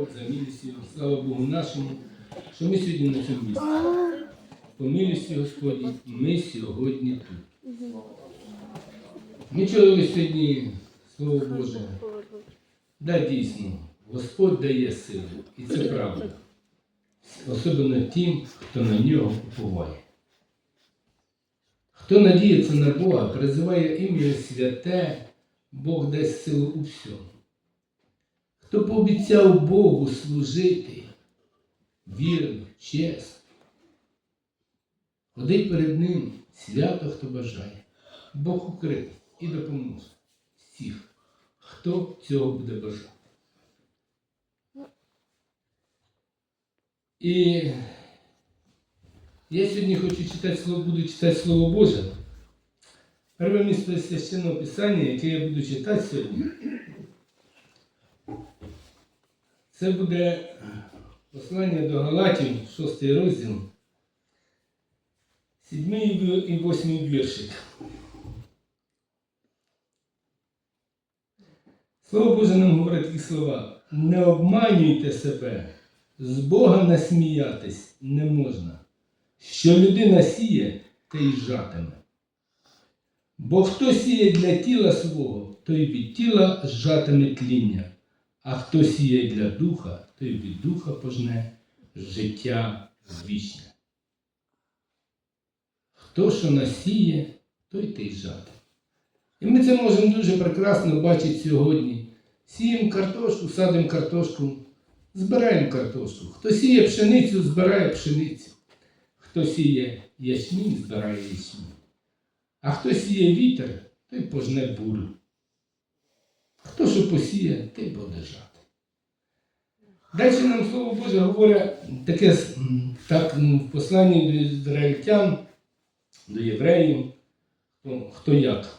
Господь за милістю, слава Богу нашому, що ми сьогодні на цьому місці. По милості Господні, ми сьогодні тут. Ми чули сьогодні Слово Боже. Да, дійсно, Господь дає силу, і це правда. Особливо тим, хто на нього уповає. Хто надіється на Бога, призиває ім'я святе, Бог дасть силу у всьому. Хто пообіцяв Богу служити вірно, чесно, ходить перед Ним свято, хто бажає. Бог укрив і допоможе всіх, хто цього буде бажати. І я сьогодні хочу читати слово, буду читати Слово Боже. Перше місце священного Писання, яке я буду читати сьогодні, це буде послання до Галатів, 6 розділ, 7 і 8 віршик. Слово Боже нам говорить такі слова. Не обманюйте себе, з Бога насміятись не можна. Що людина сіє, те й жатиме. Бо хто сіє для тіла свого, той від тіла жатиме тління, а хто сіє для духа, той від духа пожне життя вічне. Хто що насіє, той те й жати. І ми це можемо дуже прекрасно бачити сьогодні. Сіємо картошку, садимо картошку, збираємо картошку. Хто сіє пшеницю, збирає пшеницю. Хто сіє ячмінь, збирає ячмінь. А хто сіє вітер, той пожне бурю. Хто що посіє, той буде жати. Далі нам Слово Боже говорить таке так, в посланні до ізраїльтян, до євреїв, хто як.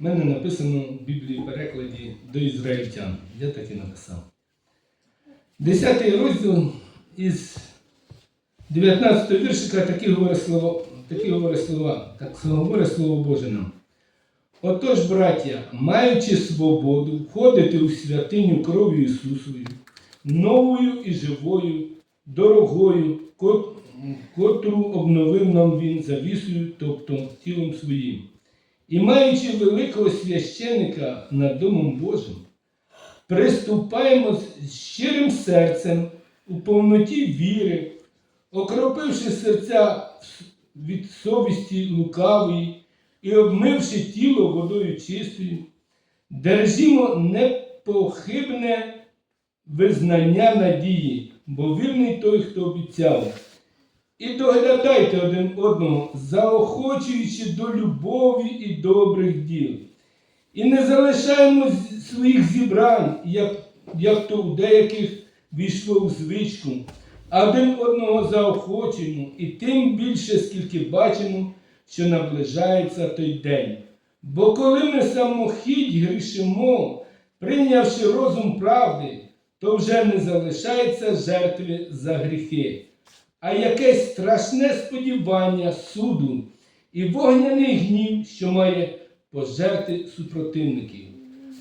У мене написано в Біблії перекладі до ізраїльтян. Я так і написав. Десятий розділ із 19 віршика такі говорить слова, такі говорить слова, так говорить Слово Боже нам. Отож, браття, маючи свободу входити у святиню кров'ю Ісусовою, новою і живою, дорогою, котру обновив нам Він завісою, тобто тілом своїм. І маючи великого священика над Домом Божим, приступаємо з щирим серцем у повноті віри, окропивши серця від совісті лукавої і обмивши тіло водою чистою, держімо непохибне визнання надії, бо вірний той, хто обіцяв. І доглядайте один одного, заохочуючи до любові і добрих діл. І не залишаємо своїх зібрань, як, як то у деяких війшло в звичку, а один одного заохочуємо, і тим більше, скільки бачимо, що наближається той день. Бо коли ми самохідь грішимо, прийнявши розум правди, то вже не залишається жертви за гріхи, а якесь страшне сподівання суду і вогняний гнів, що має пожерти супротивників.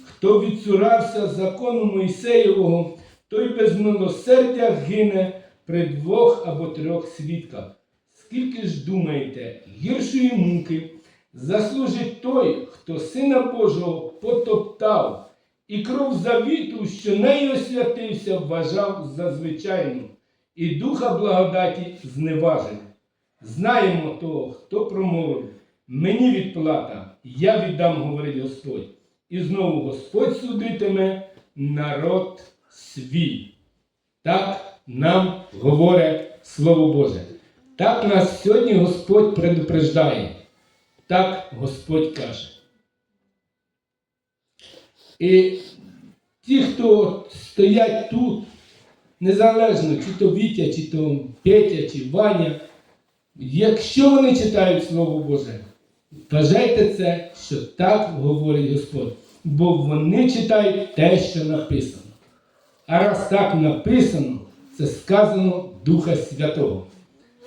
Хто відцурався закону Мойсеєвого, той без милосердя гине при двох або трьох свідках. Скільки ж думаєте, гіршої муки заслужить той, хто Сина Божого потоптав, і кров завіту, що нею освятився, вважав за звичайну, і духа благодаті зневажив. Знаємо того, хто промовив, мені відплата, я віддам, говорить Господь. І знову Господь судитиме народ свій. Так нам говорить Слово Боже. Так нас сьогодні Господь предупреждає. Так Господь каже. І ті, хто стоять тут, незалежно, чи то Вітя, чи то Петя, чи Ваня, якщо вони читають Слово Боже, вважайте це, що так говорить Господь. Бо вони читають те, що написано. А раз так написано, це сказано Духа Святого.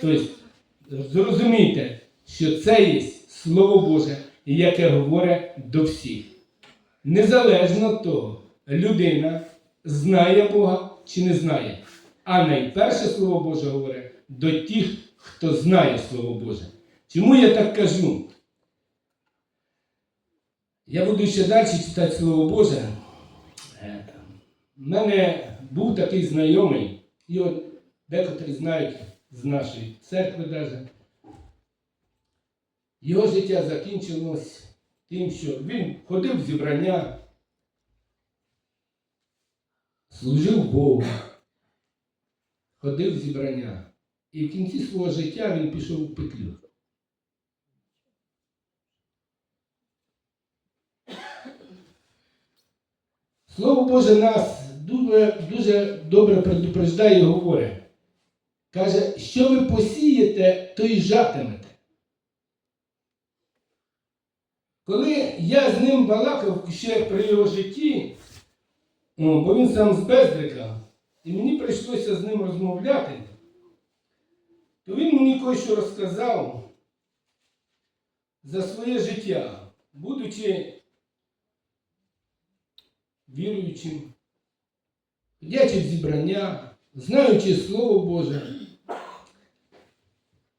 Тобто, зрозумійте, що це є Слово Боже, яке говорить до всіх. Незалежно від того, людина знає Бога чи не знає. А найперше Слово Боже говорить до тих, хто знає Слово Боже. Чому я так кажу? Я буду ще далі читати Слово Боже. Е. У мене був такий знайомий, і от декотрі знають з нашої церкви навіть. Його життя закінчилось тим, що він ходив в зібрання, служив Богу, ходив в зібрання. І в кінці свого життя він пішов у петлю. Слово Боже нас дуже, дуже добре предупреждає і говорить. Каже, що ви посієте, то й жатимете. Коли я з ним балакав ще при його житті, ну, бо він сам з Бездрика, і мені прийшлося з ним розмовляти, то він мені кое-що розказав за своє життя, будучи віруючим, ходячи в зібрання, знаючи Слово Боже.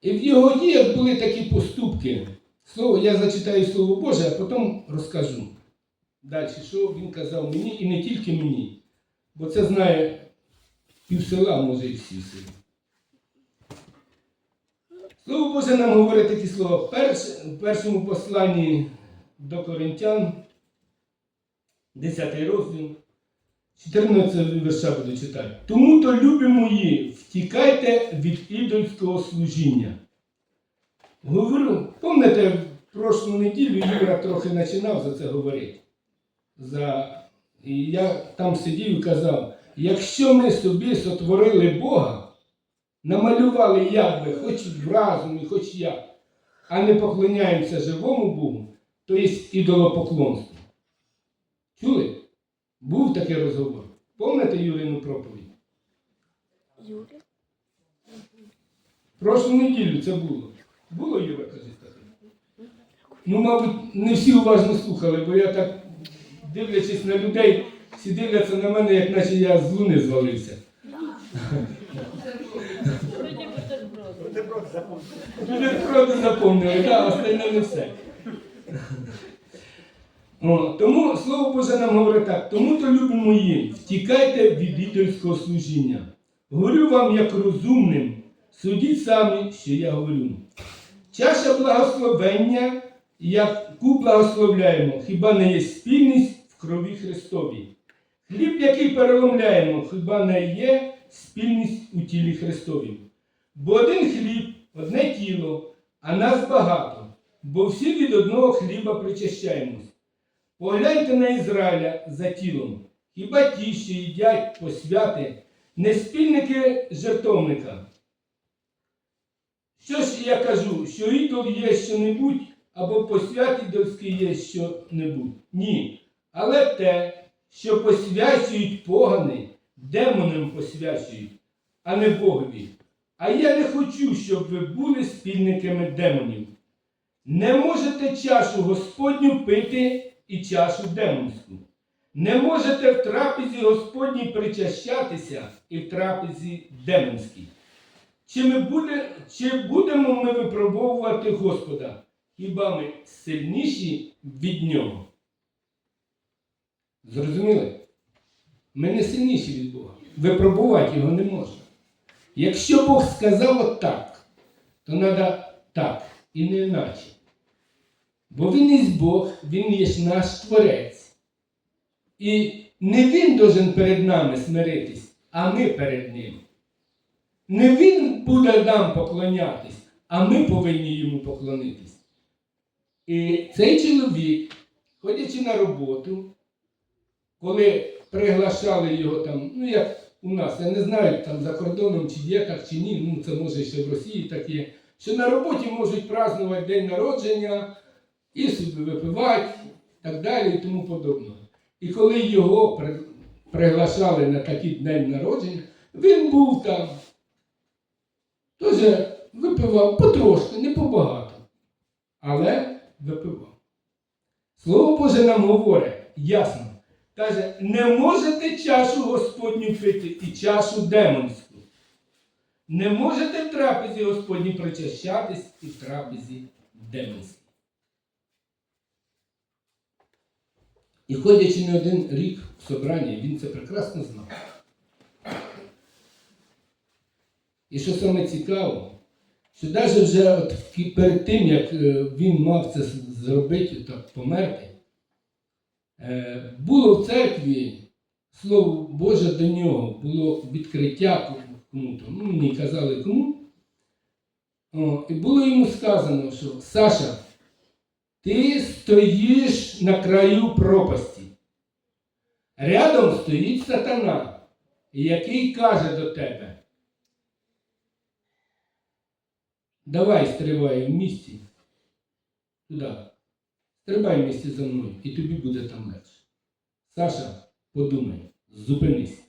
І в його діях були такі поступки. Слово, я зачитаю Слово Боже, а потім розкажу. Далі, що він казав мені і не тільки мені. Бо це знає пів села, може і всі в селі. Слово Боже нам говорить такі слова. Перш, в першому посланні до Коринтян, 10 розділ, 14 вірша буду читати. Тому то, любі мої, втікайте від ідольського служіння. Говорю, пам'ятаєте, в прошлу неділю Юра трохи починав за це говорити. За... І я там сидів і казав, якщо ми собі сотворили Бога, намалювали як би, хоч в разумі, хоч як, а не поклоняємося живому Богу, то є ідолопоклонство. Чули? Був такий розговор. Пам'ятаєте Юрину проповідь? Юрій? Прошлу неділю це було. Було, Юра, кажіть таке? Ну, мабуть, не всі уважно слухали, бо я так, дивлячись на людей, всі дивляться на мене, як наче я з луни звалився. Люди правду запомнили, так, остальне не все. О, тому Слово Боже нам говорить так, тому то, любі мої, втікайте від ідольського служіння. Говорю вам як розумним, судіть самі, що я говорю. Чаша благословення, яку благословляємо, хіба не є спільність в крові Христовій. Хліб, який переломляємо, хіба не є спільність у тілі Христовім. Бо один хліб, одне тіло, а нас багато, бо всі від одного хліба причащаємось. Погляньте на Ізраїля за тілом. Хіба ті, що їдять посвяти, не спільники жертовника? Що ж я кажу, що ідол є що-небудь, або посвят ідольський є що-небудь? Ні. Але те, що посвячують погани, демонам посвячують, а не Богові. А я не хочу, щоб ви були спільниками демонів. Не можете чашу Господню пити і чашу демонську. Не можете в трапезі Господній причащатися і в трапезі демонській. Чи, ми буде, чи будемо ми випробовувати Господа? Хіба ми сильніші від Нього? Зрозуміли? Ми не сильніші від Бога. Випробувати його не можна. Якщо Бог сказав отак, то треба так і не іначе. Бо Він є Бог, Він є наш Творець. І не Він должен перед нами смиритись, а ми перед Ним. Не Він буде нам поклонятись, а ми повинні йому поклонитись. І цей чоловік, ходячи на роботу, коли приглашали його там, ну як у нас, я не знаю, там за кордоном чи є так, чи ні, ну це може ще в Росії так є, що на роботі можуть празднувати день народження і собі випивати, так далі і тому подобне. І коли його приглашали на такий день народження, він був там. Теж випивав потрошки, не побагато, але випивав. Слово Боже нам говорить ясно, Каже, не можете чашу Господню пити і чашу демонську. Не можете в трапезі Господній причащатись і в трапезі демонській. І ходячи не один рік в собранні, він це прекрасно знав. І що саме цікаво, що навіть вже от перед тим, як е, він мав це зробити, так померти, е, було в церкві Слово Боже до нього, було відкриття кому-то, ну мені казали кому. О, і було йому сказано, що Саша, ти стоїш на краю пропасті. Рядом стоїть сатана, який каже до тебе. Давай стривай в місті. Туди. Стрибай в місті за мною, і тобі буде там легше. Саша, подумай, зупинись.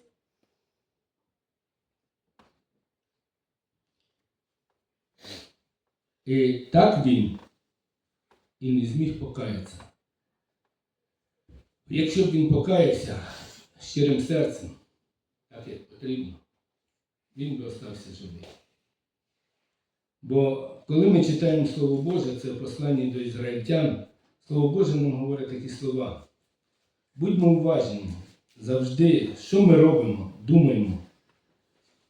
І так він і не зміг покаятися. Якщо б він покаявся щирим серцем, так як потрібно, він би остався живий. Бо коли ми читаємо Слово Боже, це в посланні до ізраїльтян, Слово Боже нам говорить такі слова. Будьмо уважні завжди, що ми робимо, думаємо.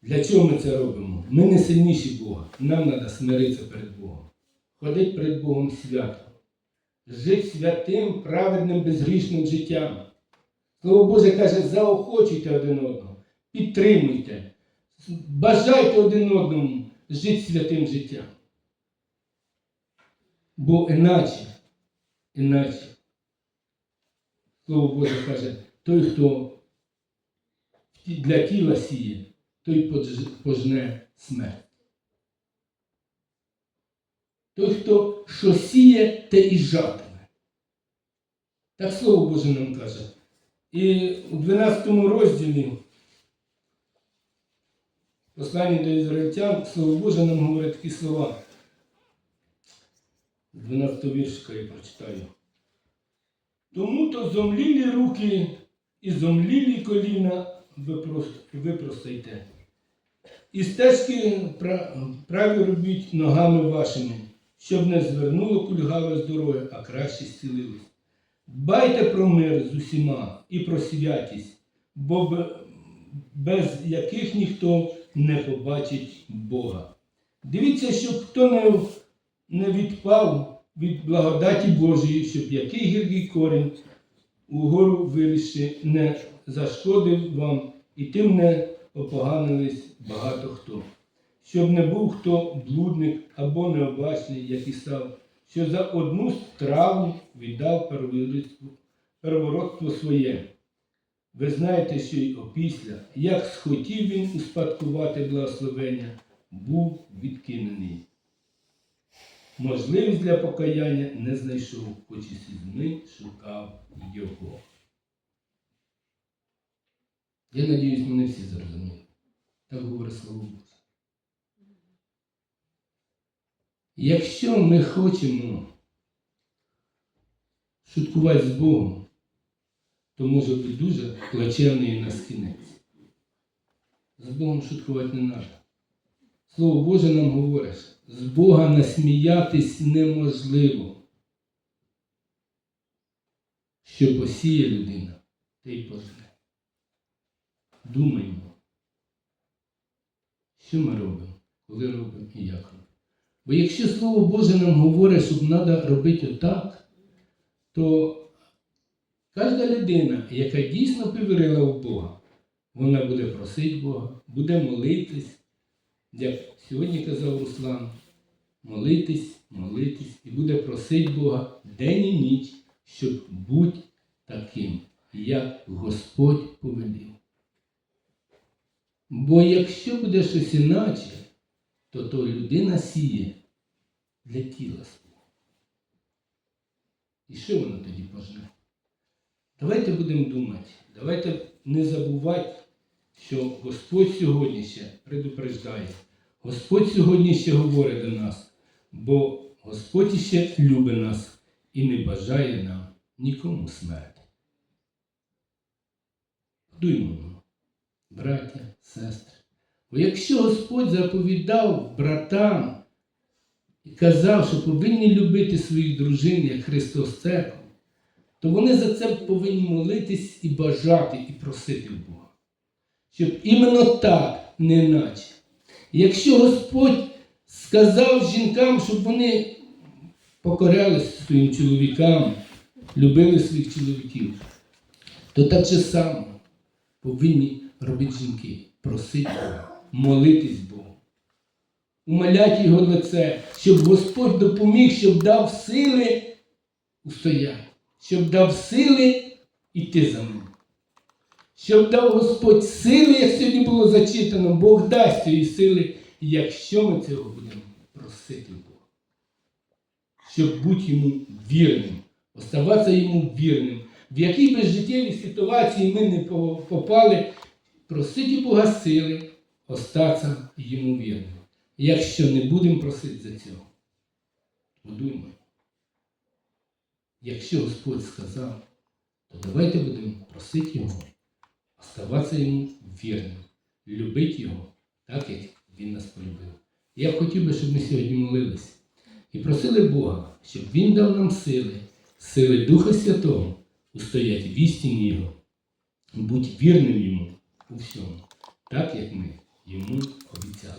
Для чого ми це робимо? Ми не сильніші Бога. Нам треба смиритися перед Богом. Ходити перед Богом свято. Жити святим, праведним, безгрішним життям. Слово Боже каже, заохочуйте один одного, підтримуйте, бажайте один одному жити святим життям. Бо іначе, іначе, Слово Боже каже, той, хто для тіла сіє, той пожне смерть. Той, хто що сіє, те і жатиме. Так Слово Боже нам каже. І у 12 розділі посланні до ізраїльтян, Слово Боже нам говорить такі слова. 12 віршика я прочитаю. Тому то зомлілі руки і зомлілі коліна випростайте. І стежки праві робіть ногами вашими, щоб не звернуло кульгаве з дороги, а краще зцілилось. Дбайте про мир з усіма і про святість, бо без яких ніхто не побачить Бога. Дивіться, щоб хто не, не відпав від благодаті Божої, щоб який гіркий корінь угору виріши не зашкодив вам, і тим не опоганились багато хто. Щоб не був хто блудник або необачний, як Ісав, що за одну страву віддав первородство- своє. Ви знаєте, що й опісля, як схотів він успадкувати благословення, був відкинений. Можливість для покаяння не знайшов, хоч і слізьми шукав його. Я надіюсь, мене всі зрозуміли. Так говорить Слово Боже. Якщо ми хочемо шуткувати з Богом, то може бути дуже плачевний на кінець. З Богом шуткувати не треба. Слово Боже нам говорить, з Бога насміятись неможливо. Що посіє людина, те й пожне. Думаймо, що ми робимо, коли робимо і як робимо. Бо якщо Слово Боже нам говорить, що треба робити отак, то кожна людина, яка дійсно повірила в Бога, вона буде просити Бога, буде молитись, як сьогодні казав Руслан, молитись, молитись і буде просити Бога день і ніч, щоб бути таким, як Господь повелів. Бо якщо буде щось іначе, то то людина сіє для тіла свого. І що воно тоді пожне? Давайте будемо думати, давайте не забувати, що Господь сьогодні ще предупреждає. Господь сьогодні ще говорить до нас, бо Господь ще любить нас і не бажає нам нікому смерті. Дуймо, браття, сестри. Бо якщо Господь заповідав братам і казав, що повинні любити своїх дружин, як Христос церкву, то вони за це повинні молитись і бажати, і просити Бога. Щоб іменно так, не іначе. Якщо Господь сказав жінкам, щоб вони покорялися своїм чоловікам, любили своїх чоловіків, то так же само повинні робити жінки, просити Бога, молитись Богу, умоляти Його на це, щоб Господь допоміг, щоб дав сили устояти, щоб дав сили йти за ним. Щоб дав Господь сили, як сьогодні було зачитано, Бог дасть цієї сили, якщо ми цього будемо просити Бога. Щоб бути йому вірним, оставатися йому вірним. В якій би життєвій ситуації ми не попали, просити Бога сили, остатися йому вірним. Якщо не будемо просити за цього, подумай. Якщо Господь сказав, то давайте будемо просити Його, оставатися йому вірним, любити Його, так як Він нас полюбив. Я б хотів би, щоб ми сьогодні молились і просили Бога, щоб Він дав нам сили, сили Духа Святого, устояти в істині Його, бути вірним Йому у всьому, так як ми e muito ɔbi tia